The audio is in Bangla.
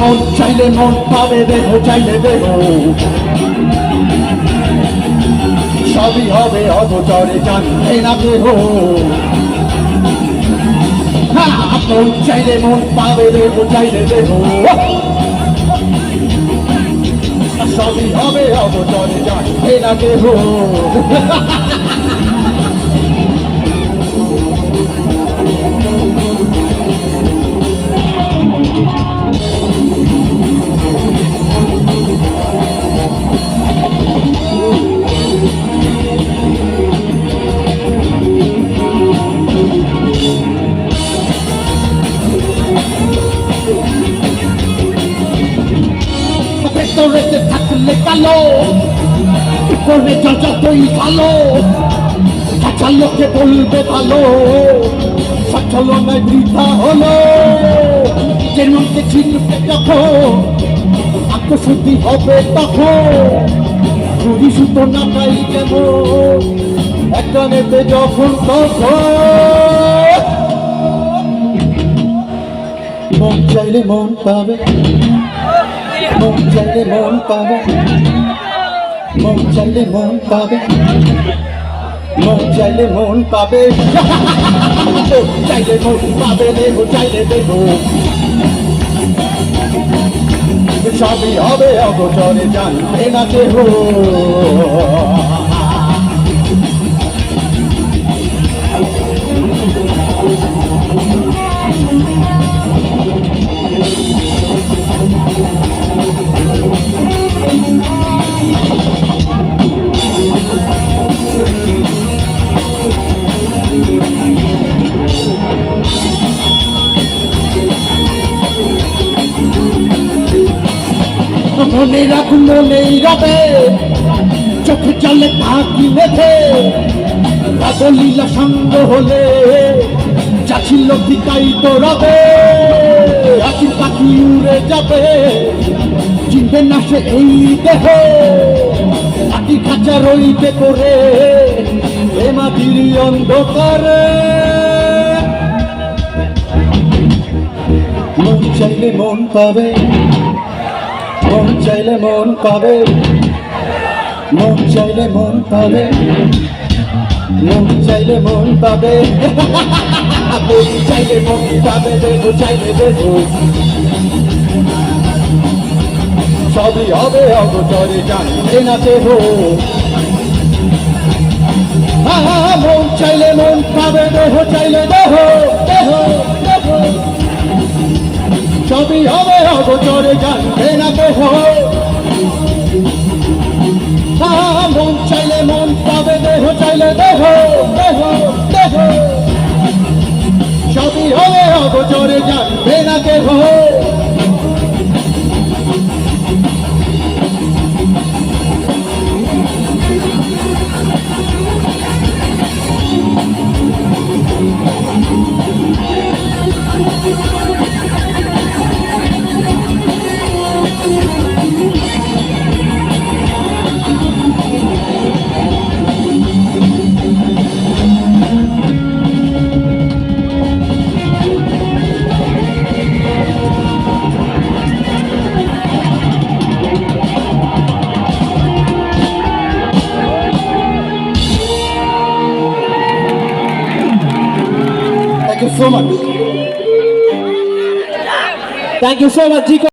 মন চাইলে মন পাবে, দেহ চাইলে দেহ। সবই হবে অগোচরে জানবে না দেহ। মন চাইলে মন পাবে, দেহ চাইলে দেহ। সবই হবে অগোচরে জানবে না দেহ। ভেতরেতে থাকলে কালো উপরে যতই ভালো কাঁচা লোকে বলবে ভালো। সচল নয়, বৃথা হলো। যে মধ্যে চিনবে যখন আত্মশুদ্ধি হবে তখন। ঘুরি সুতো না পাই কেমন? একটা যখন তখন। মন চাইলে মন পাবে। মন চাইলে মন পাবে। মন চাইলে মন পাবে। মন চাইলে মন পাবে। চাইলে মন পাবে দেব চাইলে দেব সবই হবে অগোচরে, জানবে না দেহ মনে রাখুন মনেই রবে চোখে চলে থাকি মেঘে রাগলীলা সঙ্গ হলে যা ছিল ঠিকাই তো রবে আছি পাখি উড়ে যাবে। চিনবে না সে এই দেহ। মাটি খাঁচা রইতে করে। এ মাটির অন্ধকারে। মন চাইলে মন পাবে। মন চাইলে মন পাবে। মন চাইলে মন পাবে। মন চাইলে মন পাবে। মন চাইলে মন পাবে, দেবো চাইলে দেবো। সবই হবে অগোচরে জানবে না দেহ মন চাইলে মন পাবে দেহ চাইলে দেহ হবে অগোচরে জানবে না আহা, মন চাইলে মন পাবে দেহ চাইলে দেহ দেহ দেহ। সবই হবে অগোচরে জানবে না দেহ Thank you so much. Thank you so much, Chico.